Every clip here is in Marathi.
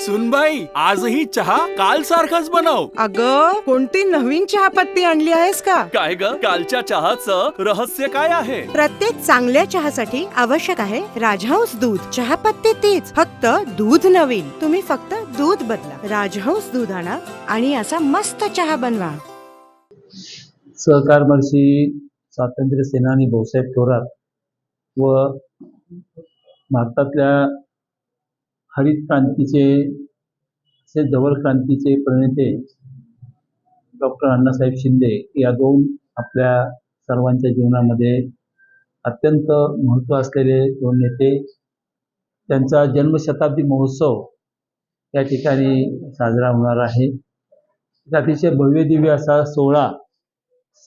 सुनबाई आजही चहा काल सारखाच बनव. अग कोणती नवीन चहापत्ती आणली आहेस का? काय ग? कालच्या चहाचं रहस्य काय आहे? प्रत्येक चांगल्या चहासाठी आवश्यक आहे राजहंस दूध. चहापत्ती तीच फक्त दूध नवीन. तुम्ही फक्त दूध बदला. राजहंस दूध आणा आणि असा मस्त चहा बनवा. सहकार महर्षी स्वातंत्र्य सेनानी भाऊसाहेब थोरात व भारतातल्या हरित क्रांतीचे असे धवल क्रांतीचे प्रणेते डॉक्टर अण्णासाहेब शिंदे या दोन आपल्या सर्वांच्या जीवनामध्ये अत्यंत महत्त्व असलेले दोन नेते. त्यांचा जन्मशताब्दी महोत्सव या ठिकाणी साजरा होणार आहे. अतिशय भव्य दिव्य असा सोहळा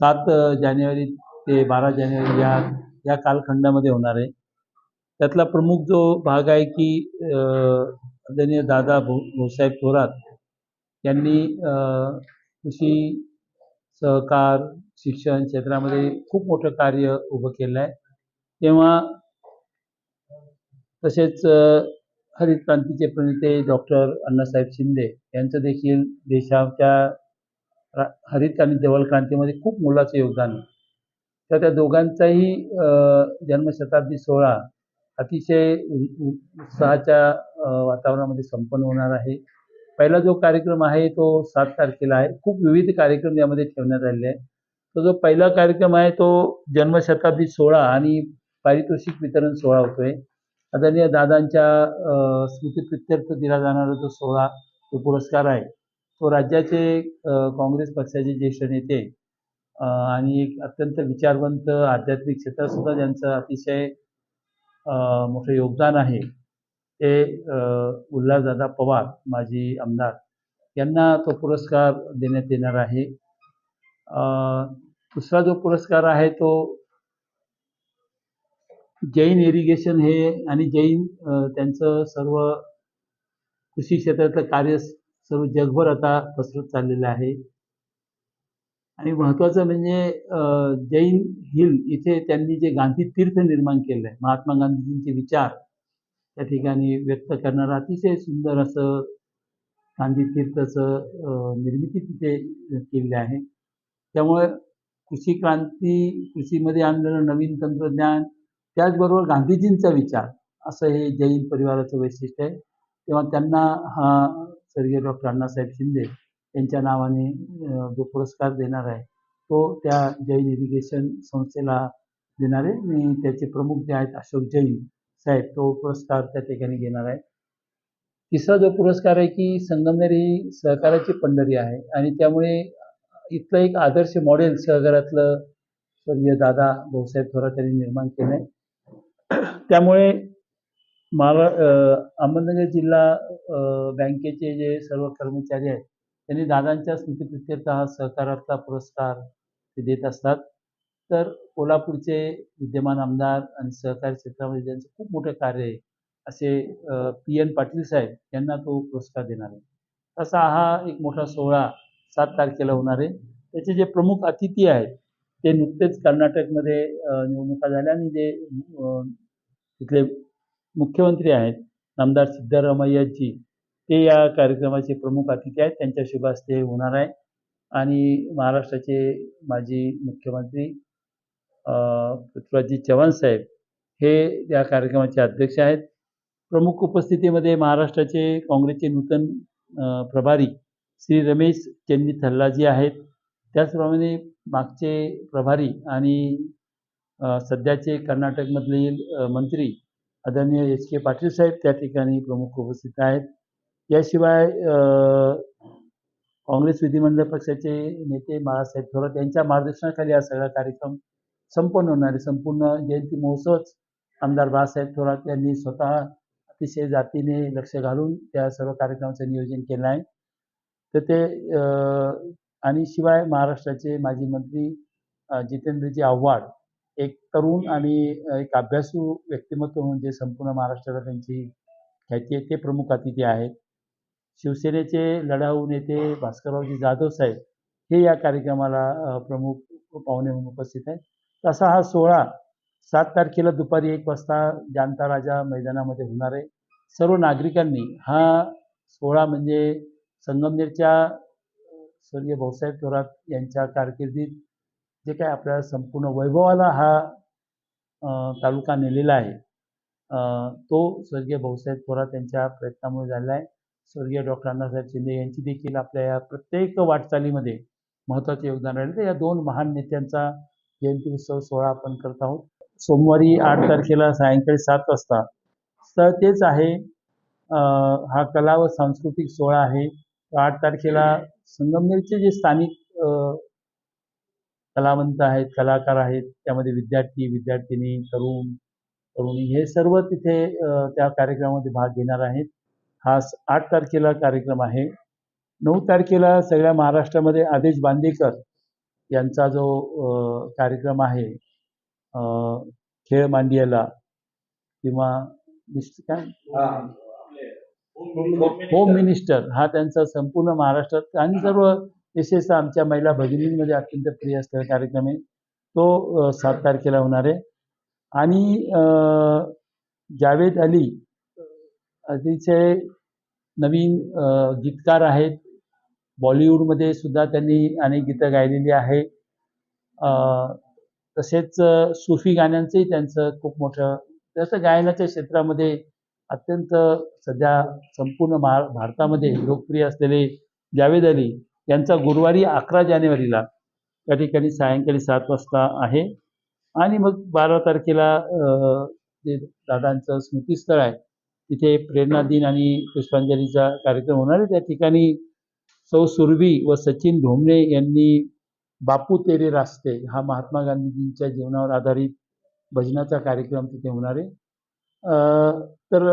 सात जानेवारी ते बारा जानेवारी या या कालखंडामध्ये होणार आहे. त्यातला प्रमुख जो भाग आहे की आदरणीय दादा भाऊ भाऊसाहेब थोरात यांनी कृषी सहकार शिक्षण क्षेत्रामध्ये खूप मोठं कार्य उभं केलं आहे. तेव्हा तसेच हरित क्रांतीचे प्रणेते डॉक्टर अण्णासाहेब शिंदे यांचं देखील देशाच्या हरित आणि जवळ क्रांतीमध्ये खूप मोलाचं योगदान आहे. तर त्या दोघांचाही जन्मशताब्दी सोहळा अतिशय उ- उत्साहाच्या वातावरणामध्ये संपन्न होणार आहे. पहिला जो कार्यक्रम आहे तो सात तारखेला आहे. खूप विविध कार्यक्रम यामध्ये ठेवण्यात आलेले आहे तो जो पहिला कार्यक्रम आहे तो जन्मशताब्दी सोहळा आणि पारितोषिक वितरण सोहळा होतोय. आदरणीय दादांच्या स्मृती प्रत्यर्थ दिला जाणारा जो सोहळा तो पुरस्कार आहे. तो राज्याचे काँग्रेस पक्षाचे ज्येष्ठ नेते आणि एक अत्यंत विचारवंत आध्यात्मिक क्षेत्रात सुद्धा ज्यांचं अतिशय मोठं योगदान आहे. ते उल्हासदादा पवार माजी आमदार यांना तो पुरस्कार देण्यात येणार आहे. दुसरा जो पुरस्कार आहे तो जैन इरिगेशन हे आणि जैन त्यांचं सर्व कृषी क्षेत्रातलं कार्य सर्व जगभर आता पसरत चाललेलं आहे. आणि महत्त्वाचं म्हणजे जैन हिल इथे त्यांनी जे गांधी तीर्थ निर्माण केलं आहे महात्मा गांधीजींचे विचार त्या ठिकाणी व्यक्त करणारं अतिशय सुंदर असं गांधी तीर्थचं निर्मिती तिथे केलेली आहे. त्यामुळे कृषी क्रांती कृषीमध्ये आणलेलं नवीन तंत्रज्ञान त्याचबरोबर गांधीजींचा विचार असं हे जैन परिवाराचं वैशिष्ट्य आहे. तेव्हा त्यांना हा स्वर्गीय डॉक्टर अण्णासाहेब शिंदे यांच्या नावाने जो पुरस्कार देणार आहे तो त्या जैन इरिगेशन संस्थेला देणार आहे. आणि त्याचे प्रमुख जे आहेत अशोक जैन साहेब तो पुरस्कार त्या ठिकाणी घेणार आहे. तिसरा जो पुरस्कार आहे की संगमनेर ही सहकाराची पंढरी आहे. आणि त्यामुळे इथलं एक आदर्श मॉडेल सहकारातलं स्वर्गीय दादा भाऊसाहेब थोरात यांनी निर्माण केलं आहे त्यामुळे महारा अहमदनगर जिल्हा बँकेचे जे सर्व कर्मचारी आहेत त्यांनी दादांच्या स्मृतिप्रित्यर्थ हा सहकारातला पुरस्कार ते देत असतात. तर कोल्हापूरचे विद्यमान आमदार आणि सहकारी क्षेत्रामध्ये ज्यांचं खूप मोठं कार्य आहे असे पी एन पाटील साहेब यांना तो पुरस्कार देणार आहे. तसा हा एक मोठा सोहळा सात तारखेला होणार आहे. त्याचे जे प्रमुख अतिथी आहेत ते नुकतेच कर्नाटकमध्ये निवडणुका झाल्या आणि जे तिथले मुख्यमंत्री आहेत नामदार सिद्धरामय्याजी ते या कार्यक्रमाचे प्रमुख अतिथी आहेत. त्यांच्या शुभ हस्ते होणार आहे. आणि महाराष्ट्राचे माजी मुख्यमंत्री अ, पृथ्वीराजी चव्हाण साहेब हे या कार्यक्रमाचे अध्यक्ष आहेत. प्रमुख उपस्थितीमध्ये महाराष्ट्राचे काँग्रेसचे नूतन प्रभारी श्री रमेश चंदी थल्लाजी आहेत. त्याचप्रमाणे मागचे प्रभारी आणि सध्याचे कर्नाटकमधील मंत्री आदरणीय एच के पाटील साहेब त्या ठिकाणी प्रमुख उपस्थित आहेत. याशिवाय काँग्रेस विधिमंडळ पक्षाचे नेते बाळासाहेब थोरात यांच्या मार्गदर्शनाखाली हा सगळा कार्यक्रम संपन्न होणार आहे. संपूर्ण जयंती महोत्सवच आमदार बाळासाहेब थोरात यांनी स्वतः अतिशय जातीने लक्ष घालून त्या सर्व कार्यक्रमाचं नियोजन केलं आहे. तर ते आणि शिवाय महाराष्ट्राचे माजी मंत्री जितेंद्रजी आव्हाड एक तरुण आणि एक अभ्यासू व्यक्तिमत्व म्हणजे संपूर्ण महाराष्ट्राला त्यांची ख्याती आहे ते प्रमुख अतिथी आहेत. शिवसेनेचे लढाऊ नेते भास्कररावजी जाधव साहेब हे या कार्यक्रमाला प्रमुख पाहुणे म्हणून उपस्थित आहेत. तसा हा सोहळा सात तारखेला दुपारी एक वाजता जानता राजा मैदानामध्ये होणार आहे. सर्व नागरिकांनी हा सोहळा म्हणजे संगमनेरच्या स्वर्गीय भाऊसाहेब थोरात यांच्या कारकिर्दीत जे काय आपल्या संपूर्ण वैभवाला हा तालुका नेलेला आहे तो स्वर्गीय भाऊसाहेब थोरात यांच्या प्रयत्नामुळे झालेला आहे. स्वर्गीय डॉक्टर अण्णासाहेब शिंदे यांची देखील आपल्या या प्रत्येक वाटचालीमध्ये महत्त्वाचे योगदान राहिले तर या दोन महान नेत्यांचा जयंती उत्सव सोहळा आपण करत आहोत. सोमवारी आठ तारखेला सायंकाळी सात वाजता तर तेच आहे हा कला व सांस्कृतिक सोहळा आहे. आठ तारखेला संगमनेरचे जे स्थानिक कलावंत आहेत कलाकार आहेत त्यामध्ये विद्यार्थी विद्यार्थिनी तरुण तरुणी हे सर्व तिथे त्या कार्यक्रमामध्ये भाग घेणार आहेत. हा आठ तारखेला कार्यक्रम आहे. नऊ तारखेला सगळ्या महाराष्ट्रामध्ये आदेश बांदेकर यांचा जो कार्यक्रम आहे खेळ मांडियाला किंवा काय? होम मिनिस्टर हा त्यांचा संपूर्ण महाराष्ट्रात आणि सर्व विशेषतः आमच्या महिला भगिनींमध्ये अत्यंत प्रिय असलेला कार्यक्रम आहे. तो सात तारखेला होणार आहे. आणि जावेद अली अतिशय नवीन गीतकार आहेत. बॉलिवूडमध्ये सुद्धा त्यांनी अनेक गीतं गायलेली आहे. तसेच सुफी गाण्यांचंही त्यांचं खूप मोठं तसं गायनाच्या क्षेत्रामध्ये अत्यंत सध्या संपूर्ण महा भारतामध्ये लोकप्रिय असलेले जावेद अली यांचा गुरुवारी अकरा जानेवारीला त्या ठिकाणी सायंकाळी सात वाजता आहे. आणि मग बारा तारखेला जे दादांचं स्मृतीस्थळ आहे तिथे प्रेरणा दिन आणि पुष्पांजलीचा कार्यक्रम होणार आहे. त्या ठिकाणी सौ सुरभी व सचिन धोमणे यांनी बापू तेरे रास्ते हा महात्मा गांधीजींच्या जीवनावर आधारित भजनाचा कार्यक्रम तिथे होणार आहे. तर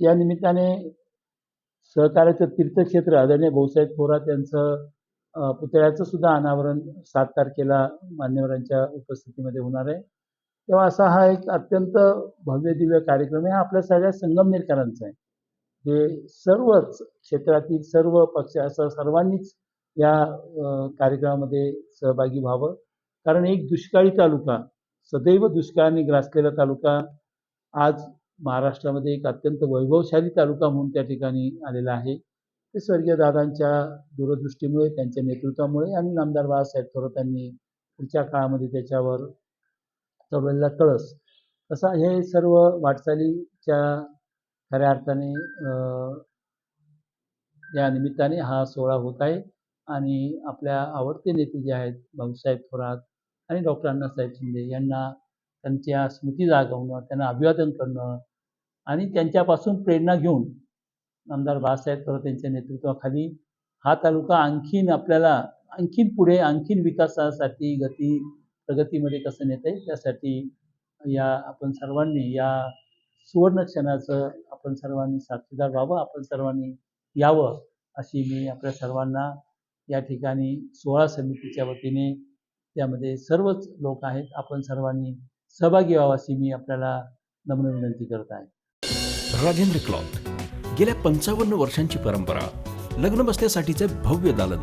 या निमित्ताने सहकार्याचं तीर्थक्षेत्र आदरणीय भाऊसाहेब थोरात यांचं पुतळ्याचं सुद्धा अनावरण सात तारखेला मान्यवरांच्या उपस्थितीमध्ये होणार आहे. तेव्हा असा हा एक अत्यंत भव्य दिव्य कार्यक्रम आहे. हा आपल्या सगळ्या संगमनेरकरांचा आहे. जे सर्वच क्षेत्रातील सर्व पक्ष असं सर्वांनीच या कार्यक्रमामध्ये सहभागी व्हावं. कारण एक दुष्काळी तालुका सदैव दुष्काळाने ग्रासलेला तालुका आज महाराष्ट्रामध्ये एक अत्यंत वैभवशाली तालुका म्हणून त्या ठिकाणी आलेला आहे. ते स्वर्गीय दादांच्या दूरदृष्टीमुळे त्यांच्या नेतृत्वामुळे आणि नामदार बाळासाहेब थोरात यांनी पुढच्या काळामध्ये त्याच्यावर चढवलेला कळस. तसा हे सर्व वाटचालीच्या खऱ्या अर्थाने या निमित्ताने हा सोहळा होत आहे आणि आपल्या आवडते नेते जे आहेत भाऊसाहेब थोरात आणि डॉक्टर अण्णासाहेब शिंदे यांना त्यांच्या स्मृती जागवणं त्यांना अभिवादन करणं आणि त्यांच्यापासून प्रेरणा घेऊन आमदार बाळासाहेब थोरात यांच्या नेतृत्वाखाली हा तालुका आणखीन आपल्याला आणखीन पुढे आणखीन विकासासाठी गती प्रगतीमध्ये कसं नेता येईल त्यासाठी या आपण सर्वांनी या सुवर्ण क्षणाचं आपण सर्वांनी साक्षीदार व्हावं आपण सर्वांनी यावं अशी मी आपल्या सर्वांना या ठिकाणी सोहळा समितीच्या वतीने त्यामध्ये सर्वच लोक आहेत आपण सर्वांनी सहभागी व्हावं अशी मी आपल्याला नम्र विनंती करत आहे. राजेंद्र क्लॉथ गेल्या पंचावन्न वर्षांची परंपरा लग्न बसण्यासाठीचे भव्य दालन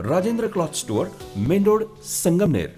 Rajendra cloth store main road Sangamner.